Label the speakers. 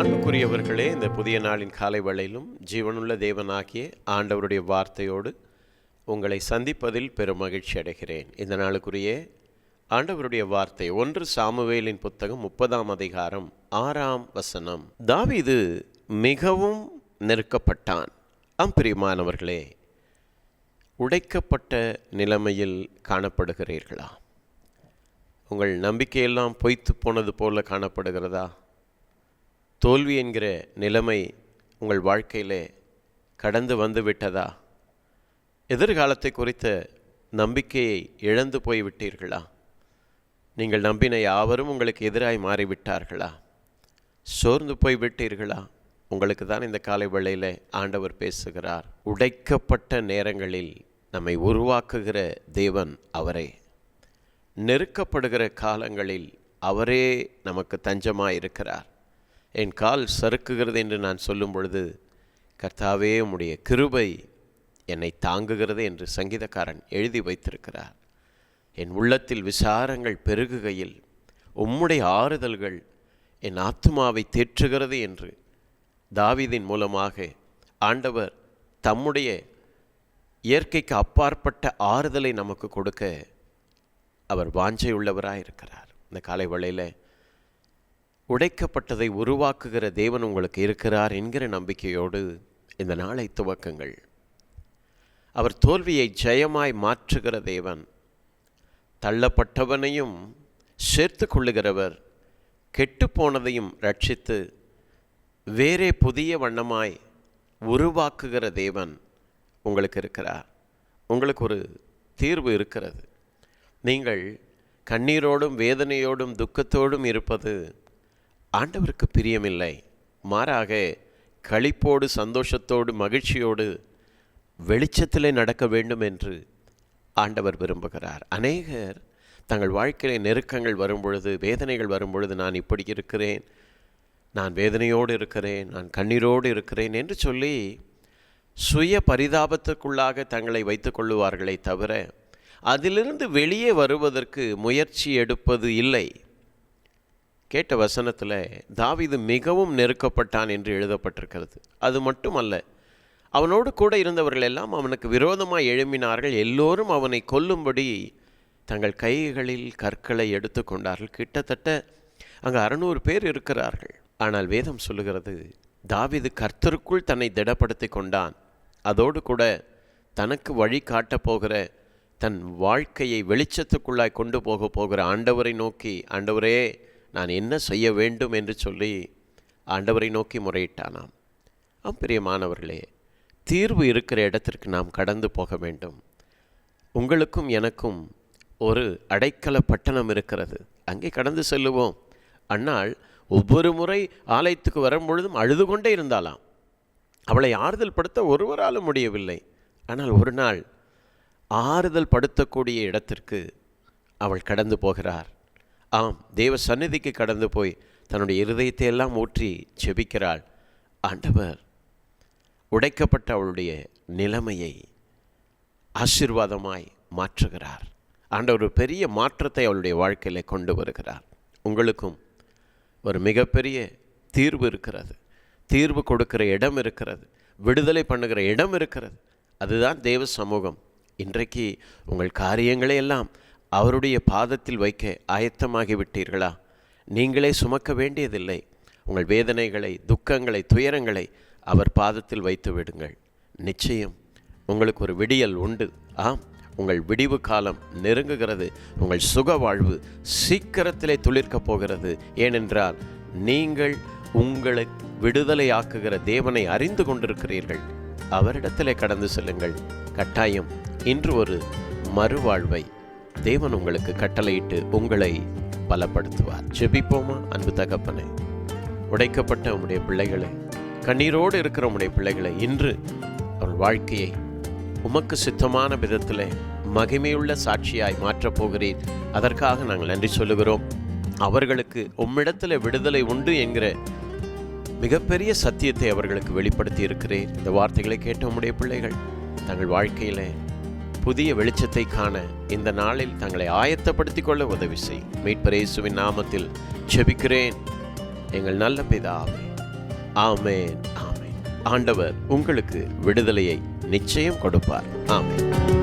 Speaker 1: அன்புக்குரியவர்களே இந்த புதிய நாளின் காலை வேளையிலும் ஜீவனுள்ள தேவனாகிய ஆண்டவருடைய வார்த்தையோடு உங்களை சந்திப்பதில் பெரும் மகிழ்ச்சி அடைகிறேன். இந்த நாளுக்குரிய ஆண்டவருடைய வார்த்தை ஒன்று சாமுவேலின் புத்தகம் முப்பதாம் அதிகாரம் ஆறாம் வசனம். தாவிது மிகவும் நெருக்கப்பட்டான். ஆம் பிரியமானவர்களே உடைக்கப்பட்ட நிலைமையில் காணப்படுகிறீர்களா? உங்கள் நம்பிக்கையெல்லாம் பொய்த்து போனது போல காணப்படுகிறதா? தோல்வி என்கிற நிலைமை உங்கள் வாழ்க்கையிலே கடந்து வந்து விட்டதா? எதிர்காலத்தை குறித்த நம்பிக்கையை இழந்து போய்விட்டீர்களா? நீங்கள் நம்பின யாவரும் உங்களுக்கு எதிராய் மாறிவிட்டார்களா? சோர்ந்து போய் விட்டீர்களா உங்களுக்கு தான் இந்த காலை வேளையில் ஆண்டவர் பேசுகிறார். உடைக்கப்பட்ட நேரங்களில் நம்மை உருவாக்குகிற தேவன் அவரே. நெருக்கப்படுகிற காலங்களில் அவரே நமக்கு தஞ்சமாக இருக்கிறார் என் கால் சறுக்குகிறது என்று நான் சொல்லும் பொழுது கர்த்தாவே உம்முடைய கிருபை என்னை தாங்குகிறது என்று சங்கீதக்காரன் எழுதி வைத்திருக்கிறார். என் உள்ளத்தில் விசாரங்கள் பெருகுகையில் உம்முடைய ஆறுதல்கள் என் ஆத்துமாவை தேற்றுகிறது என்று தாவிதின் மூலமாக ஆண்டவர் தம்முடைய இயற்கைக்கு அப்பாற்பட்ட ஆறுதலை நமக்கு கொடுக்க அவர் வாஞ்சை உள்ளவராக இருக்கிறார் இந்த காலை வேளையில் உடைக்கப்பட்டதை உருவாக்குகிற தேவன் உங்களுக்கு இருக்கிறார் என்கிற நம்பிக்கையோடு இந்த நாளை துவக்குங்கள். அவர் தோல்வியை ஜெயமாய் மாற்றுகிற தேவன் தள்ளப்பட்டவனையும் சேர்த்து கொள்ளுகிறவர் கெட்டுப்போனதையும் ரட்சித்து வேறே புதிய வண்ணமாய் உருவாக்குகிற தேவன் உங்களுக்கு இருக்கிறார். உங்களுக்கு ஒரு தீர்வு இருக்கிறது. நீங்கள் கண்ணீரோடும் வேதனையோடும் துக்கத்தோடும் இருப்பது ஆண்டவருக்கு பிரியமில்லை. மாறாக களிப்போடு சந்தோஷத்தோடு மகிழ்ச்சியோடு வெளிச்சத்திலே நடக்க வேண்டும் என்று ஆண்டவர் விரும்புகிறார். அநேகர் தங்கள் வாழ்க்கையில நெருக்கங்கள் வரும்பொழுது வேதனைகள் வரும்பொழுது நான் இப்படி இருக்கிறேன். நான் வேதனையோடு இருக்கிறேன். நான் கண்ணீரோடு இருக்கிறேன் என்று சொல்லி சுய பரிதாபத்துக்குள்ளாக தங்களை வைத்து கொள்ளுவார்களே தவிர அதிலிருந்து வெளியே வருவதற்கு முயற்சி எடுப்பது இல்லை. கேட்ட வசனத்தில் தாவிது மிகவும் நெருக்கப்பட்டான் என்று எழுதப்பட்டிருக்கிறது. அது மட்டுமல்ல அவனோடு கூட இருந்தவர்கள் எல்லாம் அவனுக்கு விரோதமாக எழும்பினார்கள். எல்லோரும் அவனை கொல்லும்படி தங்கள் கைகளில் கற்களை எடுத்து கொண்டார்கள். கிட்டத்தட்ட அங்கே அறுநூறு பேர் இருக்கிறார்கள். ஆனால் வேதம் சொல்லுகிறது தாவிது கர்த்தருக்குள் தன்னை திடப்படுத்தி கொண்டான். அதோடு கூட தனக்கு வழி காட்டப் போகிற தன் வாழ்க்கையை வெளிச்சத்துக்குள்ளாய் கொண்டு போக போகிற ஆண்டவரை நோக்கி ஆண்டவரே நான் என்ன செய்ய வேண்டும்? என்று சொல்லி ஆண்டவரை நோக்கி முறையிட்டானாம். ஆம் பிரியமானவர்களே தீர்வு இருக்கிற இடத்திற்கு நாம் கடந்து போக வேண்டும். உங்களுக்கும் எனக்கும் ஒரு அடைக்கல பட்டணம் இருக்கிறது. அங்கே கடந்து செல்லுவோம். அன்னாள் ஒவ்வொரு முறை ஆலயத்துக்கு வரும்பொழுதும் அழுது கொண்டே இருந்தாலாம் அவளை ஆறுதல் படுத்த ஒருவராலும் முடியவில்லை. ஆனால் ஒரு நாள் ஆறுதல் படுத்தக்கூடிய இடத்திற்கு அவள் கடந்து போகிறார். ஆம் தேவ சந்நிதிக்கு கடந்து போய் தன்னுடைய இருதயத்தை எல்லாம் ஊற்றி செபிக்கிறாள். ஆண்டவர் உடைக்கப்பட்ட அவளுடைய நிலைமையை ஆசீர்வாதமாய் மாற்றுகிறார். ஆண்டவர் ஒரு பெரிய மாற்றத்தை அவளுடைய வாழ்க்கையில் கொண்டு வருகிறார். உங்களுக்கும் ஒரு மிகப்பெரிய தீர்வு இருக்கிறது. தீர்வு கொடுக்கிற இடம் இருக்கிறது. விடுதலை பண்ணுகிற இடம் இருக்கிறது. அதுதான் தேவ சமூகம். இன்றைக்கு உங்கள் காரியங்களை எல்லாம் அவருடைய பாதத்தில் வைக்க ஆயத்தமாகி விட்டீர்களா? நீங்களே சுமக்க வேண்டியதில்லை. உங்கள் வேதனைகளை துக்கங்களை துயரங்களை அவர் பாதத்தில் வைத்து விடுங்கள். நிச்சயம் உங்களுக்கு ஒரு விடியல் உண்டு. ஆம். உங்கள் விடிவு காலம் நெருங்குகிறது உங்கள் சுக வாழ்வு சீக்கிரத்திலே துளிர்க்கப் போகிறது. ஏனென்றால் நீங்கள் உங்களை விடுதலையாக்குகிற தேவனை அறிந்து கொண்டிருக்கிறீர்கள். அவரிடத்திலே கடந்து செல்லுங்கள். கட்டாயம் இன்று ஒரு மறுவாழ்வை தேவன் உங்களுக்கு கட்டளையிட்டு உங்களை பலப்படுத்துவார். ஜெபிப்போமா அன்பு தகப்பனே? உடைக்கப்பட்ட உம்முடைய பிள்ளைகளை கண்ணீரோடு இருக்கிற உம்முடைய பிள்ளைகளை இன்று அவள் வாழ்க்கையை உமக்கு சித்தமான விதத்தில் மகிமையுள்ள சாட்சியாய் மாற்றப் போகிறீர். அதற்காக நாங்கள் நன்றி சொல்லுகிறோம். அவர்களுக்கு உம்மிடத்தில் விடுதலை உண்டு என்கிற மிகப்பெரிய சத்தியத்தை அவர்களுக்கு வெளிப்படுத்தி இருக்கிறேன் இந்த வார்த்தைகளை கேட்ட உம்முடைய பிள்ளைகள் தங்கள் வாழ்க்கையில புதிய வெளிச்சத்தை காண இந்த நாளில் தங்களை ஆயத்தப்படுத்திக் கொள்ள உதவி செய். மீட்பரேசுவின் நாமத்தில் செபிக்கிறேன். எங்கள் நல்ல பிதாவே. ஆமேன் ஆமேன். ஆண்டவர் உங்களுக்கு விடுதலையை நிச்சயம் கொடுப்பார். ஆமேன்.